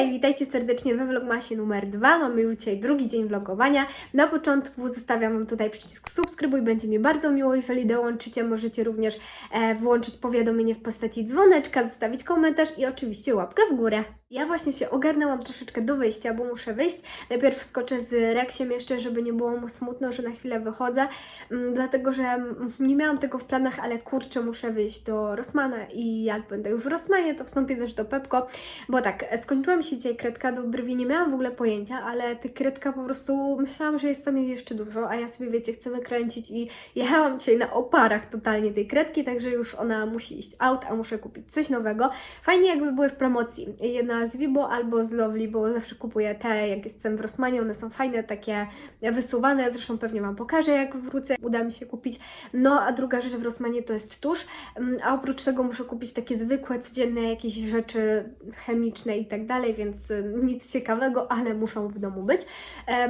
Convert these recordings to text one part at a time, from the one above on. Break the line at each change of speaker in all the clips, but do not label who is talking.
Hej, witajcie serdecznie we vlogmasie numer 2. Mamy już dzisiaj drugi dzień vlogowania. Na początku zostawiam Wam tutaj przycisk subskrybuj, będzie mi bardzo miło, jeżeli dołączycie. Możecie również e, włączyć powiadomienie w postaci dzwoneczka, zostawić komentarz i oczywiście łapkę w górę. Ja właśnie się ogarnęłam troszeczkę do wyjścia, bo muszę wyjść. Najpierw wskoczę z Reksiem jeszcze, żeby nie było mu smutno, że na chwilę wychodzę, mm, dlatego że nie miałam tego w planach, ale kurczę, muszę wyjść do Rossmana i jak będę już w Rossmanie, to wstąpię też do Pepko, bo tak, e, skończyła mi się kredka do brwi, nie miałam w ogóle pojęcia, ale ty kredka po prostu myślałam, że jest tam jeszcze dużo, a ja sobie wiecie, chcę wykręcić i jechałam dzisiaj na oparach totalnie tej kredki, także już ona musi iść out, a muszę kupić coś nowego. Fajnie jakby były w promocji. Jedna z Vibo albo z Lovely, bo zawsze kupuję te, jak jestem w Rossmanie, one są fajne, takie wysuwane, zresztą pewnie Wam pokażę, jak wrócę, uda mi się kupić. No, a druga rzecz w Rossmanie to jest tusz, Mm, a oprócz tego muszę kupić takie zwykłe, codzienne jakieś rzeczy chemiczne i tak dalej, więc y, nic ciekawego, ale muszą w domu być.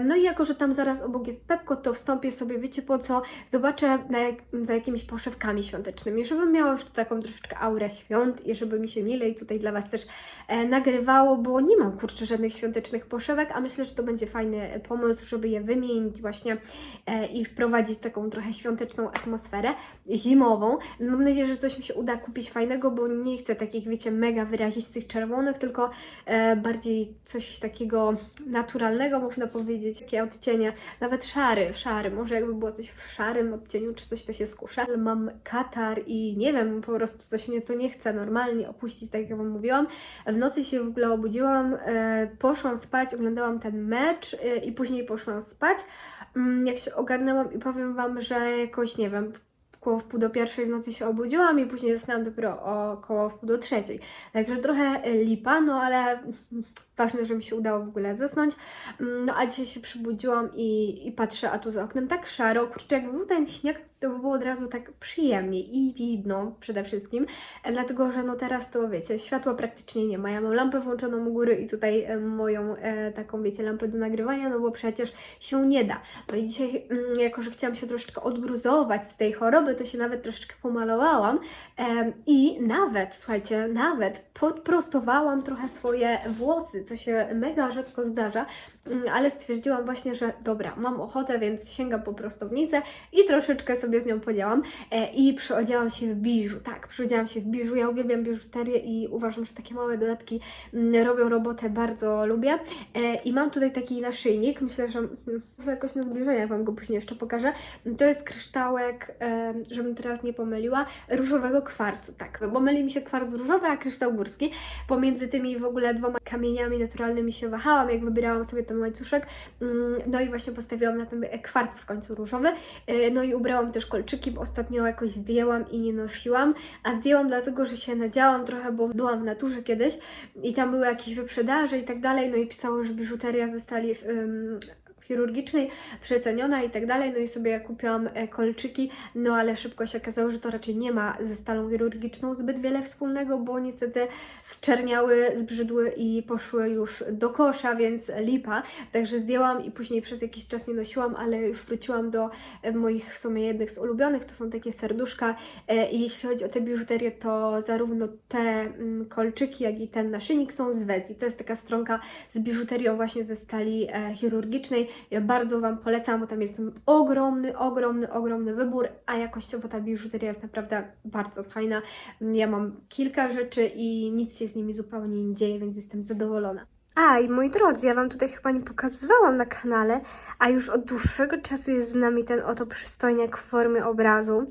No i jako, że tam zaraz obok jest Pepko, to wstąpię sobie, wiecie po co, zobaczę za jakimiś poszewkami świątecznymi, żebym miała już taką troszeczkę aurę świąt i żeby mi się milej tutaj dla Was też e, nagrywało, bo nie mam kurczę żadnych świątecznych poszewek, a myślę, że to będzie fajny pomysł, żeby je wymienić właśnie e, i wprowadzić taką trochę świąteczną atmosferę zimową. Mam nadzieję, że coś mi się uda kupić fajnego, bo nie chcę takich, wiecie, mega wyrazistych czerwonych, tylko e, bardziej coś takiego naturalnego, można powiedzieć, takie odcienie, nawet szary, szary, może jakby było coś w szarym odcieniu, czy coś to się skuszę, ale mam katar i nie wiem, po prostu coś mnie to nie chce normalnie opuścić, tak jak Wam mówiłam. W nocy się w ogóle obudziłam, e, poszłam spać, oglądałam ten mecz e, i później poszłam spać. Mm, Jak się ogarnęłam i powiem Wam, że jakoś, nie wiem, koło w pół do pierwszej w nocy się obudziłam i później zasnęłam dopiero około w pół do trzeciej. Także trochę e, lipa, no ale ważne, że mi się udało w ogóle zasnąć. Mm, No a dzisiaj się przybudziłam i, i patrzę, a tu za oknem tak szaro, kurczę, jakby był ten śnieg, to by było od razu tak przyjemnie i widno przede wszystkim, e, dlatego że no teraz to wiecie, światła praktycznie nie ma. Ja mam lampę włączoną u góry i tutaj e, moją e, taką, wiecie, lampę do nagrywania, no bo przecież się nie da. No i dzisiaj, mm, jako że chciałam się troszeczkę odgruzować z tej choroby, to się nawet troszeczkę pomalowałam em, i nawet, słuchajcie, nawet podprostowałam trochę swoje włosy, co się mega rzadko zdarza, ale stwierdziłam właśnie, że dobra, mam ochotę, więc sięgam po prostownicę i troszeczkę sobie z nią podziałam e, i przyodziałam się w biżu. Tak, przyodziałam się w biżu. Ja uwielbiam biżuterię i uważam, że takie małe dodatki mm, robią robotę, bardzo lubię. E, I mam tutaj taki naszyjnik, myślę, że mm, może jakoś na zbliżeniach Wam go później jeszcze pokażę. To jest kryształek, e, żebym teraz nie pomyliła, różowego kwarcu, tak, bo myli mi się kwarc różowy, a kryształ górski. Pomiędzy tymi w ogóle dwoma kamieniami naturalnymi się wahałam, jak wybierałam sobie ten łańcuszek, Mm, no i właśnie postawiłam na ten kwarc w końcu różowy, E, no i ubrałam też kolczyki, bo ostatnio jakoś zdjęłam i nie nosiłam, a zdjęłam dlatego, że się nadziałam trochę, bo byłam w naturze kiedyś i tam były jakieś wyprzedaże i tak dalej, no i pisało, że biżuteria ze stali chirurgicznej, przeceniona i tak dalej, no i sobie kupiłam e, kolczyki, no ale szybko się okazało, że to raczej nie ma ze stalą chirurgiczną zbyt wiele wspólnego, bo niestety zczerniały, zbrzydły i poszły już do kosza, więc lipa, także zdjęłam i później przez jakiś czas nie nosiłam, ale już wróciłam do e, moich w sumie jednych z ulubionych, to są takie serduszka. E, i jeśli chodzi o tę biżuterię, to zarówno te mm, kolczyki, jak i ten naszyjnik są z Wezji, to jest taka stronka z biżuterią właśnie ze stali chirurgicznej, ja bardzo Wam polecam, bo tam jest ogromny, ogromny, ogromny wybór, a jakościowo ta biżuteria jest naprawdę bardzo fajna. Ja mam kilka rzeczy i nic się z nimi zupełnie nie dzieje, więc jestem zadowolona. A i moi drodzy, ja Wam tutaj chyba nie pokazywałam na kanale, a już od dłuższego czasu jest z nami ten oto przystojniak w formie obrazu.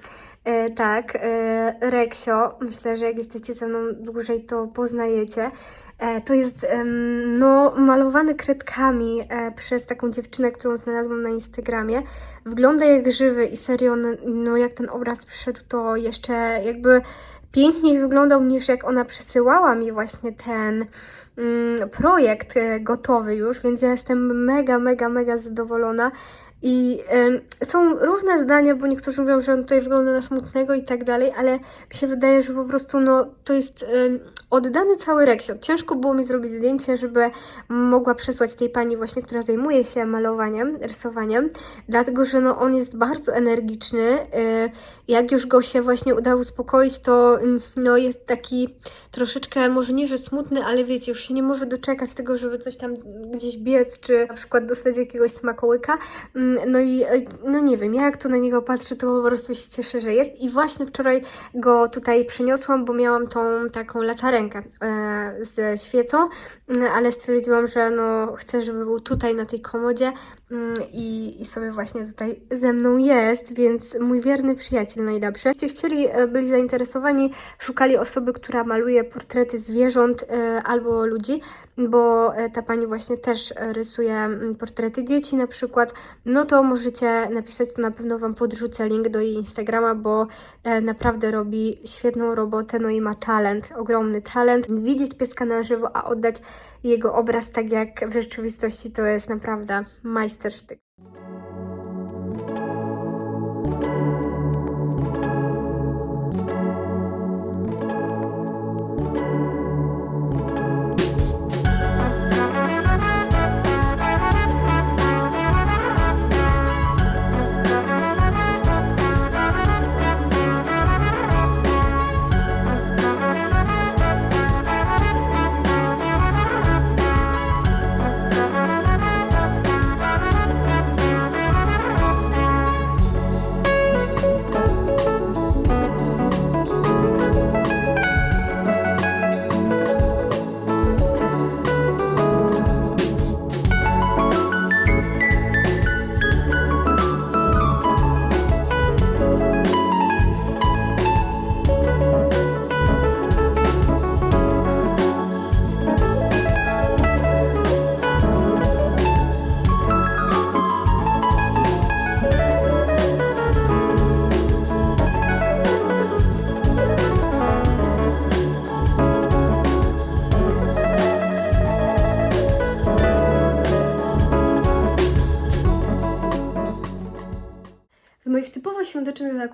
E, tak, e, Reksio, myślę, że jak jesteście ze mną dłużej, to poznajecie. E, to jest em, no, malowany kredkami e, przez taką dziewczynę, którą znalazłam na Instagramie. Wygląda jak żywy i serio, no, no jak ten obraz przyszedł, to jeszcze jakby piękniej wyglądał niż jak ona przesyłała mi właśnie ten mm, projekt e, gotowy już, więc ja jestem mega, mega, mega zadowolona. I em, są różne zdania, bo niektórzy mówią, że on tutaj wygląda na smutnego i tak dalej, ale mi się wydaje, że po prostu no, to jest em, oddany cały reksiot. Ciężko było mi zrobić zdjęcie, żeby mogła przesłać tej pani właśnie, która zajmuje się malowaniem, rysowaniem, dlatego, że no, on jest bardzo energiczny. y, Jak już go się właśnie udało uspokoić, to mm, no, jest taki troszeczkę, może nie, że smutny, ale wiecie, już się nie może doczekać tego, żeby coś tam gdzieś biec, czy na przykład dostać jakiegoś smakołyka. Mm, No i e, no nie wiem, ja jak tu na niego patrzę, to po prostu się cieszę, że jest. I właśnie wczoraj go tutaj przyniosłam, bo miałam tą taką latarenkę e, ze świecą, ale stwierdziłam, że no chcę, żeby był tutaj na tej komodzie i, i sobie właśnie tutaj ze mną jest, więc mój wierny przyjaciel najlepszy. Jeśli chcieli, e, byli zainteresowani, szukali osoby, która maluje portrety zwierząt albo ludzi, bo e, ta pani właśnie też e, rysuje portrety dzieci na przykład, no to możecie napisać, to na pewno Wam podrzucę link do jej Instagrama, bo e, naprawdę robi świetną robotę, no i ma talent, ogromny talent. Widzieć pieska na żywo, a oddać jego obraz tak jak w rzeczywistości, to jest naprawdę majstersztyk.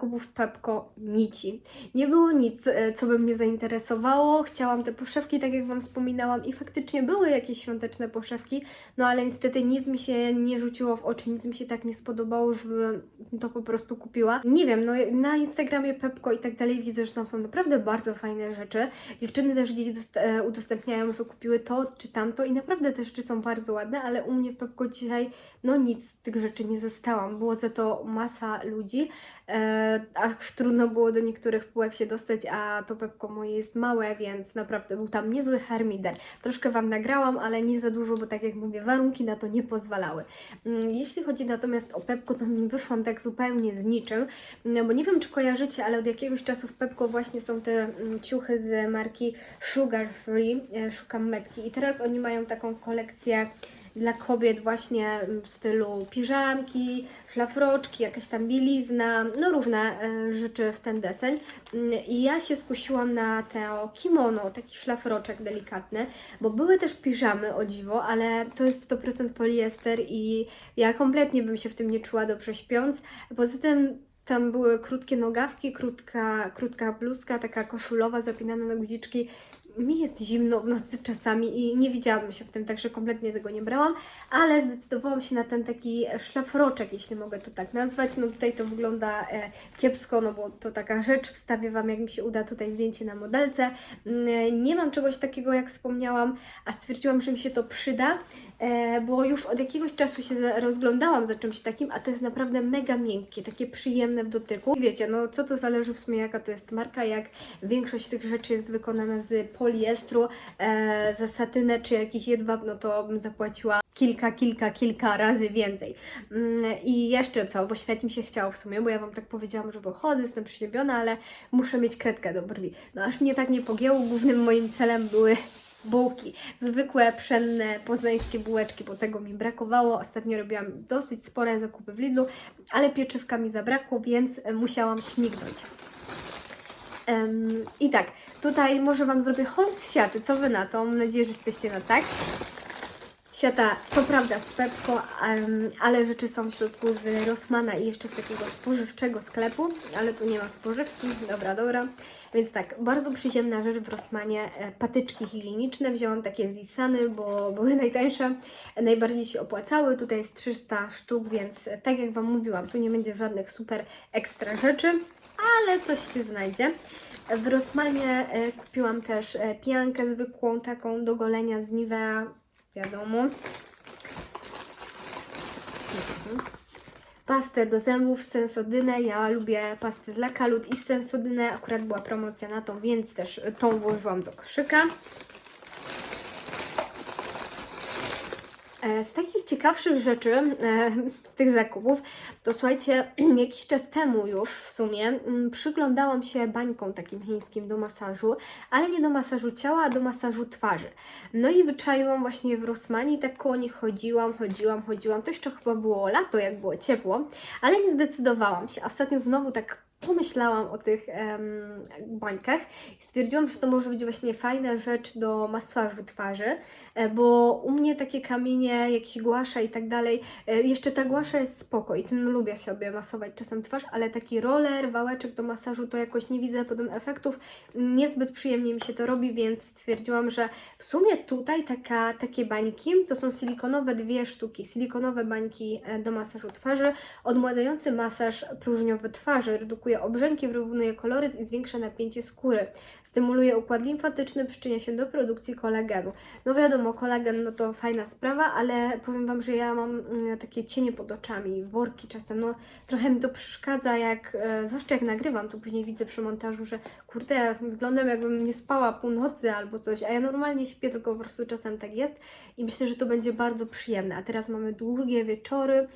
Zakupów Pepko nici. Nie było nic, e, co by mnie zainteresowało. Chciałam te poszewki, tak jak Wam wspominałam, i faktycznie były jakieś świąteczne poszewki, no ale niestety nic mi się nie rzuciło w oczy, nic mi się tak nie spodobało, żeby to po prostu kupiła. Nie wiem, no na Instagramie Pepko i tak dalej widzę, że tam są naprawdę bardzo fajne rzeczy. Dziewczyny też gdzieś e, udostępniają, że kupiły to czy tamto i naprawdę te rzeczy są bardzo ładne, ale u mnie w Pepko dzisiaj no nic z tych rzeczy nie zostałam. Było za to masa ludzi, e, trudno było do niektórych półek się dostać, a to Pepko moje jest małe, więc naprawdę był tam niezły harmider. Troszkę Wam nagrałam, ale nie za dużo, bo tak jak mówię, warunki na to nie pozwalały. Mm, Jeśli chodzi natomiast o Pepko, to nie wyszłam tak zupełnie z niczym, no bo nie wiem, czy kojarzycie, ale od jakiegoś czasu w Pepko właśnie są te mm, ciuchy z marki Sugar Free, e, szukam metki i teraz oni mają taką kolekcję dla kobiet właśnie w stylu piżamki, szlafroczki, jakaś tam bielizna, no różne e, rzeczy w ten deseń. Mm, I ja się skusiłam na to kimono, taki szlafroczek delikatny, bo były też piżamy o dziwo, ale to jest 100% poliester i ja kompletnie bym się w tym nie czuła dobrze śpiąc. Poza tym tam były krótkie nogawki, krótka, krótka bluzka, taka koszulowa, zapinana na guziczki. Mi jest zimno w nocy czasami i nie widziałabym się w tym, także kompletnie tego nie brałam, ale zdecydowałam się na ten taki szlafroczek, jeśli mogę to tak nazwać. No tutaj to wygląda e, kiepsko, no bo to taka rzecz, wstawię Wam, jak mi się uda tutaj zdjęcie na modelce. Mm, Nie mam czegoś takiego, jak wspomniałam, a stwierdziłam, że mi się to przyda, e, bo już od jakiegoś czasu się rozglądałam za czymś takim, a to jest naprawdę mega miękkie, takie przyjemne w dotyku. I wiecie, no co to zależy w sumie jaka to jest marka, jak większość tych rzeczy jest wykonana z poliestru, e, za satynę czy jakiś jedwab, no to bym zapłaciła kilka, kilka, kilka razy więcej. Mm, I jeszcze co, bo mi się chciało w sumie, bo ja Wam tak powiedziałam, że wychodzę, jestem przyziemiona, ale muszę mieć kredkę do brwi. No aż mnie tak nie pogięło, głównym moim celem były bułki. Zwykłe, pszenne, poznańskie bułeczki, bo tego mi brakowało. Ostatnio robiłam dosyć spore zakupy w Lidlu, ale pieczywka mi zabrakło, więc musiałam śmignąć. Em, I tak, tutaj może Wam zrobię haul z siaty. Co Wy na to? Mam nadzieję, że jesteście na tak. Siata, co prawda z Pepko, em, ale rzeczy są w środku z Rossmana i jeszcze z takiego spożywczego sklepu, ale tu nie ma spożywki, dobra, dobra. Więc tak, bardzo przyziemna rzecz w Rossmanie, e, patyczki higieniczne, wzięłam takie z Isany, bo były najtańsze, najbardziej się opłacały, tutaj jest 300 sztuk, więc tak jak Wam mówiłam, tu nie będzie żadnych super ekstra rzeczy, ale coś się znajdzie. W Rossmanie e, kupiłam też e, piankę zwykłą, taką do golenia z Nivea, wiadomo. Mhm. Pastę do zębów z Sensodynę. Ja lubię pastę dla kalut i z Sensodynę. Akurat była promocja na tą, więc też tą włożyłam do koszyka. Z takich ciekawszych rzeczy, e, z tych zakupów, to słuchajcie, jakiś czas temu już w sumie mm, przyglądałam się bańkom takim chińskim do masażu, ale nie do masażu ciała, a do masażu twarzy. No i wyczaiłam właśnie w Rossmanie i tak koło nich chodziłam, chodziłam, chodziłam. To jeszcze chyba było lato, jak było ciepło, ale nie zdecydowałam się. Ostatnio znowu tak pomyślałam o tych em, bańkach i stwierdziłam, że to może być właśnie fajna rzecz do masażu twarzy, e, bo u mnie takie kamienie, jakieś głasza i tak dalej, e, jeszcze ta głasza jest spoko i tym lubię sobie masować czasem twarz, ale taki roller, wałeczek do masażu to jakoś nie widzę potem efektów, niezbyt przyjemnie mi się to robi, więc stwierdziłam, że w sumie tutaj taka, takie bańki, to są silikonowe dwie sztuki, silikonowe bańki e, do masażu twarzy, odmładzający masaż próżniowy twarzy, redukuje obrzęki, wyrównuje koloryt i zwiększa napięcie skóry. Stymuluje układ limfatyczny, przyczynia się do produkcji kolagenu. No wiadomo, kolagen no to fajna sprawa, ale powiem Wam, że ja mam mm, takie cienie pod oczami, worki czasem, no trochę mi to przeszkadza, jak, e, zwłaszcza jak nagrywam, to później widzę przy montażu, że kurde, wyglądam jakbym nie spała północy albo coś, a ja normalnie śpię, tylko po prostu czasem tak jest i myślę, że to będzie bardzo przyjemne. A teraz mamy długie wieczory,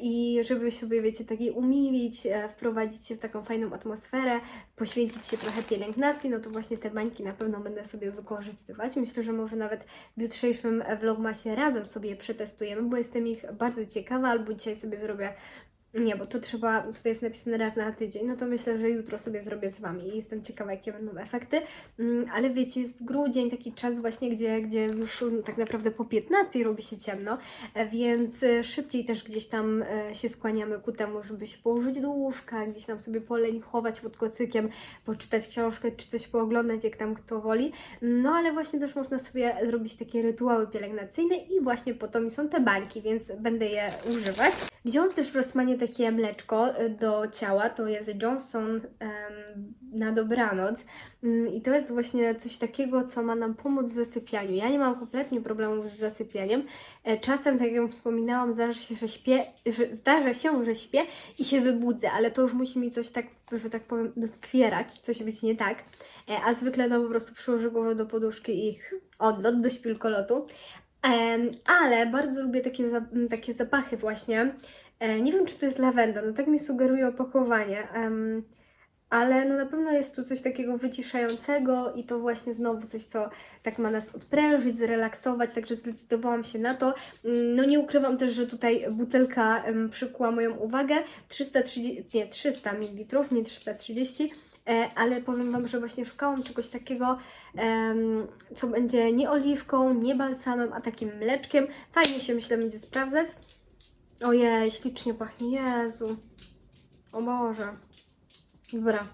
i żeby sobie, wiecie, takiej umilić, e, wprowadzić się w taką fajną atmosferę, poświęcić się trochę pielęgnacji, no to właśnie te bańki na pewno będę sobie wykorzystywać. Myślę, że może nawet w jutrzejszym e, vlogmasie razem sobie je przetestujemy, bo jestem ich bardzo ciekawa, albo dzisiaj sobie zrobię nie, bo to trzeba, tutaj jest napisane raz na tydzień, no to myślę, że jutro sobie zrobię z Wami i jestem ciekawa, jakie będą efekty, Mm, ale wiecie, jest grudzień, taki czas właśnie, gdzie, gdzie już mm, tak naprawdę po 15 robi się ciemno, e, więc e, szybciej też gdzieś tam e, się skłaniamy ku temu, żeby się położyć do łóżka, gdzieś tam sobie polenichować pod kocykiem, poczytać książkę, czy coś pooglądać, jak tam kto woli, no ale właśnie też można sobie zrobić takie rytuały pielęgnacyjne i właśnie po to mi są te bańki, więc będę je używać. Wziąłam też w takie mleczko y, do ciała, to jest Johnson na dobranoc Mm, i to jest właśnie coś takiego, co ma nam pomóc w zasypianiu. Ja nie mam kompletnie problemów z zasypianiem. E, Czasem, tak jak wspominałam, zdarza się, że śpię, że, zdarza się, że śpię i się wybudzę, ale to już musi mi coś tak, że tak powiem, doskwierać, coś być nie tak. E, A zwykle to po prostu przyłożę głowę do poduszki i odlot do śpilkolotu. Ale bardzo lubię takie, takie zapachy właśnie. E, nie wiem, czy to jest lawenda, no tak mi sugeruje opakowanie. Ale no na pewno jest tu coś takiego wyciszającego i to właśnie znowu coś, co tak ma nas odprężyć, zrelaksować, także zdecydowałam się na to. Mm, No nie ukrywam też, że tutaj butelka przykuła moją uwagę. 330, nie 300 ml, nie 330 E, ale powiem Wam, że właśnie szukałam czegoś takiego, co będzie nie oliwką, nie balsamem, a takim mleczkiem. Fajnie się myślę będzie sprawdzać. Ojej, ślicznie pachnie, Jezu. O Boże. Dobra.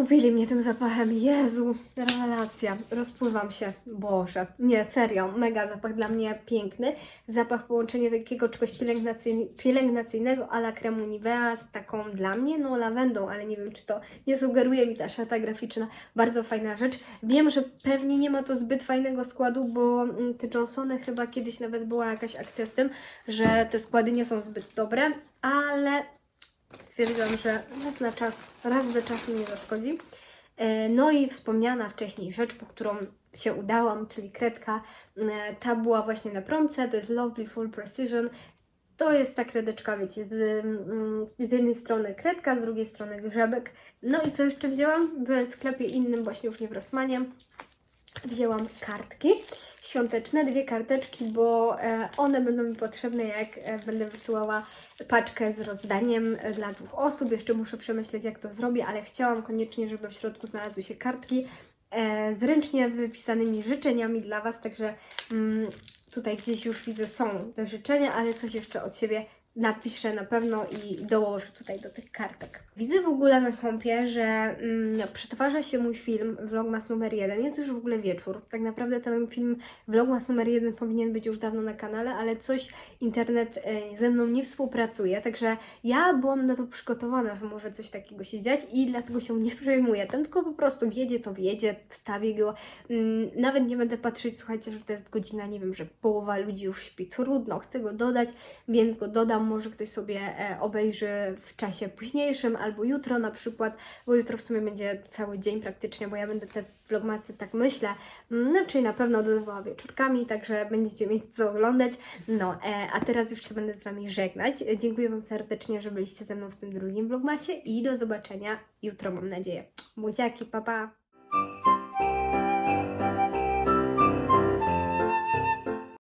Kupili mnie tym zapachem. Jezu, rewelacja. Rozpływam się. Boże. Nie, serio. Mega zapach dla mnie piękny. Zapach połączenia takiego czegoś pielęgnacyjn- pielęgnacyjnego a la kremu Nivea z taką dla mnie, no lawendą, ale nie wiem, czy to nie sugeruje mi ta szata graficzna. Bardzo fajna rzecz. Wiem, że pewnie nie ma to zbyt fajnego składu, bo mm, te Johnsony chyba kiedyś nawet była jakaś akcja z tym, że te składy nie są zbyt dobre, ale stwierdziłam, że raz na czas, raz za czasem nie zaszkodzi. E, No i wspomniana wcześniej rzecz, po którą się udałam, czyli kredka, e, ta była właśnie na promce, to jest Lovely Full Precision. To jest ta kredeczka, wiecie, z, mm, z jednej strony kredka, z drugiej strony grzebek. No i co jeszcze wzięłam? W sklepie innym, właśnie już nie w Rossmanie, wzięłam kartki świąteczne, dwie karteczki, bo e, one będą mi potrzebne, jak e, będę wysyłała paczkę z rozdaniem e, dla dwóch osób. Jeszcze muszę przemyśleć, jak to zrobię, ale chciałam koniecznie, żeby w środku znalazły się kartki. z ręcznie wypisanymi życzeniami dla Was, także mm, tutaj gdzieś już widzę są te życzenia, ale coś jeszcze od siebie napiszę na pewno i dołożę tutaj do tych kartek. Widzę w ogóle na kompie, że mm, przetwarza się mój film Vlogmas numer jeden. Jest już w ogóle wieczór. Tak naprawdę ten film Vlogmas numer jeden powinien być już dawno na kanale, ale coś internet e, ze mną nie współpracuje, także ja byłam na to przygotowana, że może coś takiego się dziać i dlatego się nie przejmuję. Ten tylko po prostu wiedzie, to wiedzie, wstawię go. Mm, Nawet nie będę patrzeć, słuchajcie, że to jest godzina, nie wiem, że połowa ludzi już śpi. Trudno, chcę go dodać, więc go dodam. Może ktoś sobie e, obejrzy w czasie późniejszym albo jutro na przykład, bo jutro w sumie będzie cały dzień praktycznie, bo ja będę te vlogmasy, tak myślę, no czyli na pewno dodawała wieczorkami, także będziecie mieć co oglądać. No, e, a teraz już się będę z Wami żegnać. Dziękuję Wam serdecznie, że byliście ze mną w tym drugim vlogmasie i do zobaczenia jutro, mam nadzieję. Buziaki, pa pa!